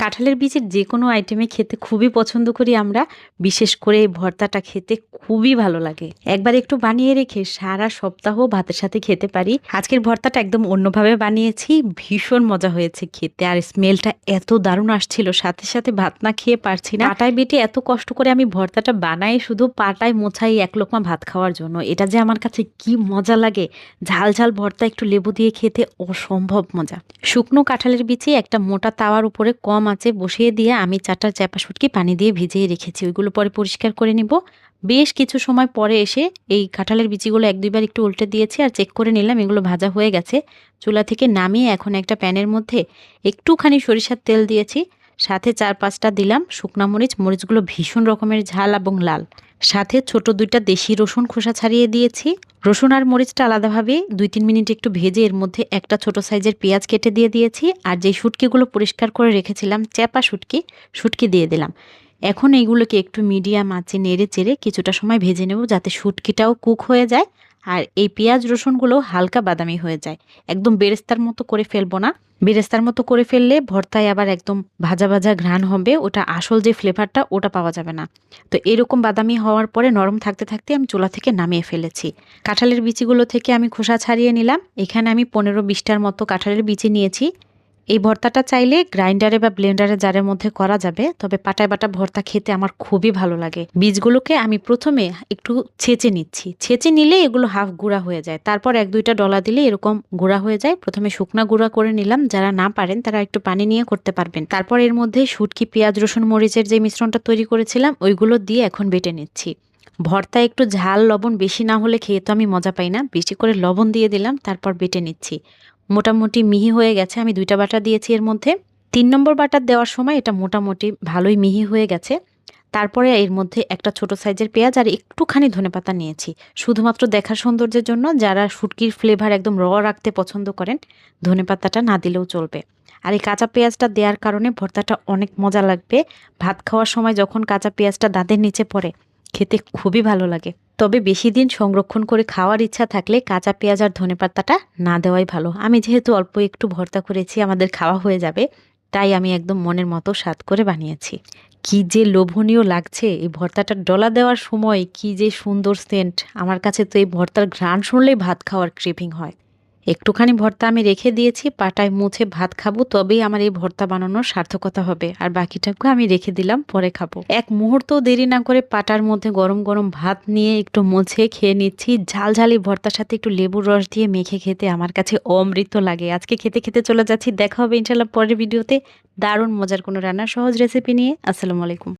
কাঁঠালের বীজের যে কোনো আইটেমে খেতে খুবই পছন্দ করি আমরা। বিশেষ করে এই ভর্তাটা খেতে খুবই ভালো লাগে। একবার একটু বানিয়ে রেখে সারা সপ্তাহ ভাতের সাথে খেতে পারি। আজকের ভর্তাটা একদম অন্যভাবে বানিয়েছি। ভীষণ মজা হয়েছে খেতে। আর স্মেলটা এত দারুণ আসছিল। সাথে সাথে ভাত না খেয়ে পারছি না। পাটায় বেটে এত কষ্ট করে আমি ভর্তাটা বানাই শুধু পাটায় মোছাই এক লোকমা ভাত খাওয়ার জন্য। এটা যে আমার কাছে কি মজা লাগে! ঝাল ঝাল ভর্তা একটু লেবু দিয়ে খেতে অসম্ভব মজা। শুকনো কাঁঠালের বিচি একটা মোটা তাওয়ার উপরে কম আঁচে বসিয়ে দিয়ে আমি চারটা চ্যাপা শুটকি পানি দিয়ে ভিজিয়ে রেখেছি। ওইগুলো পরে পরিষ্কার করে নিব। বেশ কিছু সময় পরে এসে এই কাঁঠালের বিচিগুলো এক দুইবার একটু উল্টে দিয়েছি আর চেক করে নিলাম এগুলো ভাজা হয়ে গেছে। চুলা থেকে নামিয়ে এখন একটা প্যানের মধ্যে একটুখানি সরিষার তেল দিয়েছি। সাথে চার পাঁচটা দিলাম। শুকনা মরিচ, মরিচগুলো ভীষণ রকমের ঝাল এবং লাল। সাথে ছোট দুইটা দেশি রসুন খোসা ছাড়িয়ে দিয়েছি। রসুন আর মরিচটা আলাদাভাবে দুই তিন মিনিট একটু ভেজে এর মধ্যে একটা ছোট সাইজের পেঁয়াজ কেটে দিয়ে দিয়েছি। আর যে শুটকিগুলো পরিষ্কার করে রেখেছিলাম, চ্যাপা শুটকি শুটকি দিয়ে দিলাম। এখন এইগুলোকে একটু মিডিয়াম আঁচে নেড়ে চেড়ে কিছুটা সময় ভেজে নেব যাতে শুটকিটাও কুক হয়ে যায়। আর এই পেঁয়াজ রসুনগুলো হালকা বাদামি হয়ে যায়। একদম বেরেস্তার মতো করে ফেলব না। বেরেস্তার মতো করে ফেললে ভর্তায় আবার একদম ভাজা ভাজা ঘ্রাণ হবে, ওটা আসল যে ফ্লেভারটা ওটা পাওয়া যাবে না। তো এরকম বাদামি হওয়ার পরে নরম থাকতে থাকতে আমি চুলা থেকে নামিয়ে ফেলেছি। কাঁঠালের বিচিগুলো থেকে আমি খোসা ছাড়িয়ে নিলাম। এখানে আমি পনেরো বিশটার মতো কাঁঠালের বিচি নিয়েছি। এই ভর্তাটা চাইলে গ্রাইন্ডারে বা ব্লেন্ডারে জারের মধ্যে করা যাবে, তবে পাটায় বাটা ভর্তা খেতে আমার খুবই ভালো লাগে। বীজগুলোকে আমি প্রথমে একটু ছেঁচে নিচ্ছি। ছেঁচে নিলে এগুলো হাফ গুঁড়া হয়ে যায়। তারপর এক দুইটা ডলা দিলে এরকম গুঁড়া হয়ে যায়। প্রথমে শুকনা গুঁড়া করে নিলাম। যারা না পারেন তারা একটু পানি নিয়ে করতে পারবেন। তারপর এর মধ্যে শুটকি, পেঁয়াজ, রসুন, মরিচের যে মিশ্রণটা তৈরি করেছিলাম, ওইগুলো দিয়ে এখন বেটে নিচ্ছি। ভর্তা একটু ঝাল, লবণ বেশি না হলে খেয়ে তো আমি মজা পাই না। বেশি করে লবণ দিয়ে দিলাম, তারপর বেটে নিচ্ছি। মোটামুটি মিহি হয়ে গেছে। আমি দুইটা বাটা দিয়েছি এর মধ্যে। তিন নম্বর বাটার দেওয়ার সময় এটা মোটামুটি ভালোই মিহি হয়ে গেছে। তারপরে এর মধ্যে একটা ছোট সাইজের পেঁয়াজ আর একটুখানি ধনেপাতা নিয়েছি। শুধুমাত্র দেখার সৌন্দর্যের জন্য যারা শুটকির ফ্লেভার একদম র রাখতে পছন্দ করেন, ধনেপাতাটা না দিলেও চলবে। আর এই কাঁচা পেঁয়াজটা দেওয়ার কারণে ভর্তাটা অনেক মজা লাগবে। ভাত খাওয়ার সময় যখন কাঁচা পেঁয়াজটা দাঁতের নিচে পড়ে, খেতে খুবই ভালো লাগে। তবে বেশি দিন সংরক্ষণ করে খাওয়ার ইচ্ছা থাকলে কাঁচা পেঁয়াজ আর ধনে ধনেপাতাটা না দেওয়াই ভালো। আমি যেহেতু অল্প একটু ভর্তা করেছি, আমাদের খাওয়া হয়ে যাবে, তাই আমি একদম মনের মতো স্বাদ করে বানিয়েছি। কি যে লোভনীয় লাগছে এই ভর্তাটা ডলা দেওয়ার সময়, কি যে সুন্দর সেন্ট আমার কাছে তো এই ভর্তার ঘ্রাণ শুনলেই ভাত খাওয়ার ক্রেভিং হয়। একটুখানি ভর্তা আমি রেখে দিয়েছি, পাটায় মুছে ভাত খাব, তবেই আমার এই ভর্তা বানানোর সার্থকতা হবে। আর বাকিটাকে আমি রেখে দিলাম, পরে খাব। এক মুহূর্ত দেরি না করে পাটার মধ্যে গরম গরম ভাত নিয়ে একটু মুছে খেয়ে নিচ্ছি। ঝাল ঝালি ভর্তার সাথে একটু লেবুর রস দিয়ে মেখে খেতে আমার কাছে অমৃত লাগে। আজকে খেতে খেতে চলে যাচ্ছি। দেখা হবে ইনশাল্লাহ পরের ভিডিওতে। দারুণ মজার কোনো রান্নার সহজ রেসিপি নিয়ে। আসসালামু আলাইকুম।